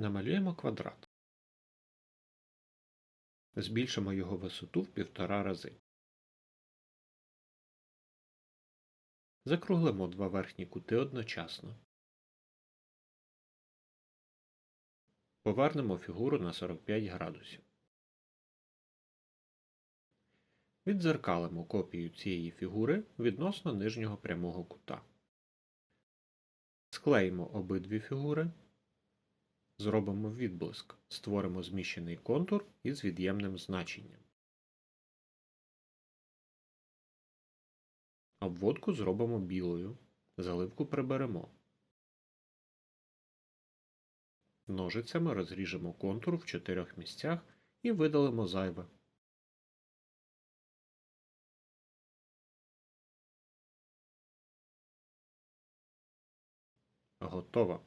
Намалюємо квадрат. Збільшимо його висоту в півтора рази. Закруглимо два верхні кути одночасно. Повернемо фігуру на 45 градусів. Віддзеркалимо копію цієї фігури відносно нижнього прямого кута. Склеїмо обидві фігури. Зробимо відблиск. Створимо зміщений контур із від'ємним значенням. Обводку зробимо білою. Заливку приберемо. Ножицями розріжемо контур в чотирьох місцях і видалимо зайве. Готово.